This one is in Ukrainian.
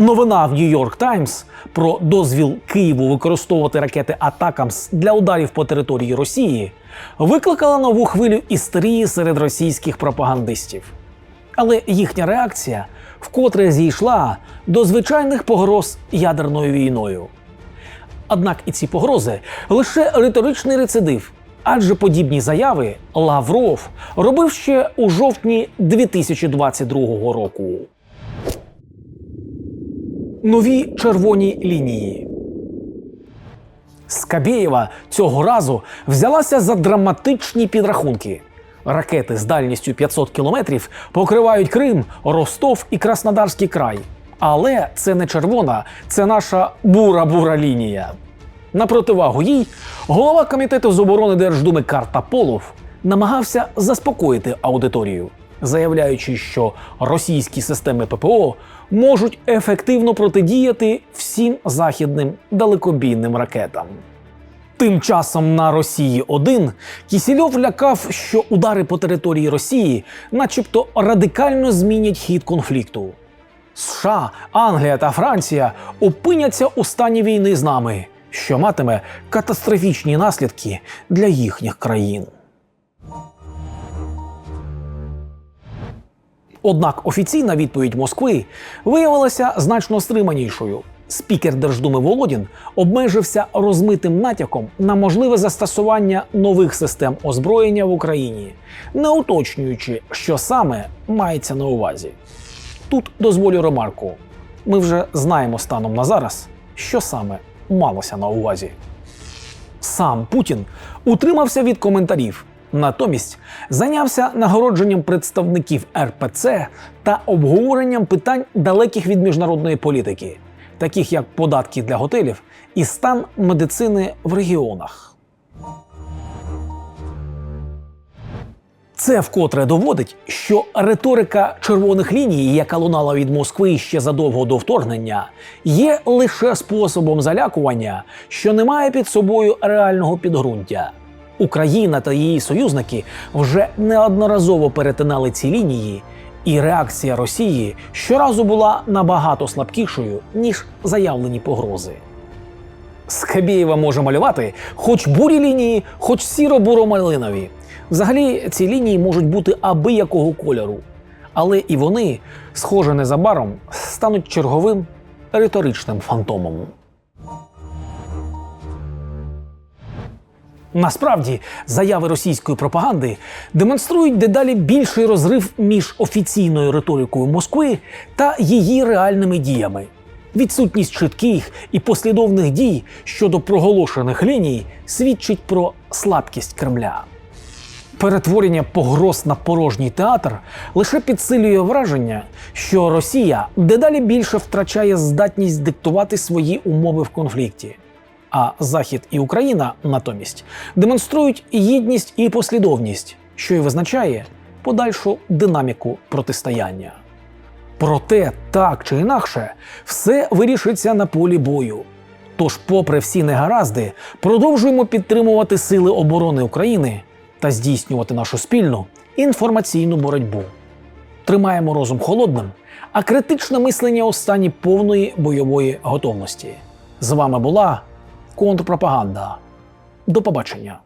Новина в Нью-Йорк Таймс про дозвіл Києву використовувати ракети Атакамс для ударів по території Росії викликала нову хвилю істерії серед російських пропагандистів. Але їхня реакція вкотре зійшла до звичайних погроз ядерною війною. Однак і ці погрози лише риторичний рецидив, адже подібні заяви Лавров робив ще у жовтні 2022 року. Нові червоні лінії. Скабєєва цього разу взялася за драматичні підрахунки. Ракети з дальністю 500 кілометрів покривають Крим, Ростов і Краснодарський край. Але це не червона, це наша бура-бура лінія. На противагу їй голова комітету з оборони Держдуми Картаполов намагався заспокоїти аудиторію, заявляючи, що російські системи ППО можуть ефективно протидіяти всім західним далекобійним ракетам. Тим часом на Росії 1 Кісільов лякав, що удари по території Росії, начебто, радикально змінять хід конфлікту. США, Англія та Франція опиняться у стані війни з нами, що матиме катастрофічні наслідки для їхніх країн. Однак офіційна відповідь Москви виявилася значно стриманішою. Спікер Держдуми Володін обмежився розмитим натяком на можливе застосування нових систем озброєння в Україні, не уточнюючи, що саме мається на увазі. Тут дозволю ремарку: ми вже знаємо станом на зараз, що саме малося на увазі. Сам Путін утримався від коментарів, натомість зайнявся нагородженням представників РПЦ та обговоренням питань далеких від міжнародної політики, таких як податки для готелів і стан медицини в регіонах. Це вкотре доводить, що риторика червоних ліній, яка лунала від Москви ще задовго до вторгнення, є лише способом залякування, що не має під собою реального підґрунтя. Україна та її союзники вже неодноразово перетинали ці лінії, і реакція Росії щоразу була набагато слабкішою ніж заявлені погрози. Скабєєва може малювати хоч бурі лінії, хоч сіро-буро-малинові. Взагалі, ці лінії можуть бути аби якого кольору. Але і вони, схоже, незабаром стануть черговим риторичним фантомом. Насправді, заяви російської пропаганди демонструють дедалі більший розрив між офіційною риторикою Москви та її реальними діями. Відсутність чітких і послідовних дій щодо проголошених ліній свідчить про слабкість Кремля. Перетворення погроз на порожній театр лише підсилює враження, що Росія дедалі більше втрачає здатність диктувати свої умови в конфлікті. А Захід і Україна натомість демонструють єдність і послідовність, що й визначає подальшу динаміку протистояння. Проте, так чи інакше, все вирішиться на полі бою. Тож, попри всі негаразди, продовжуємо підтримувати Сили оборони України та здійснювати нашу спільну інформаційну боротьбу. Тримаємо розум холодним, а критичне мислення у стані повної бойової готовності. З вами була контрпропаганда. До побачення.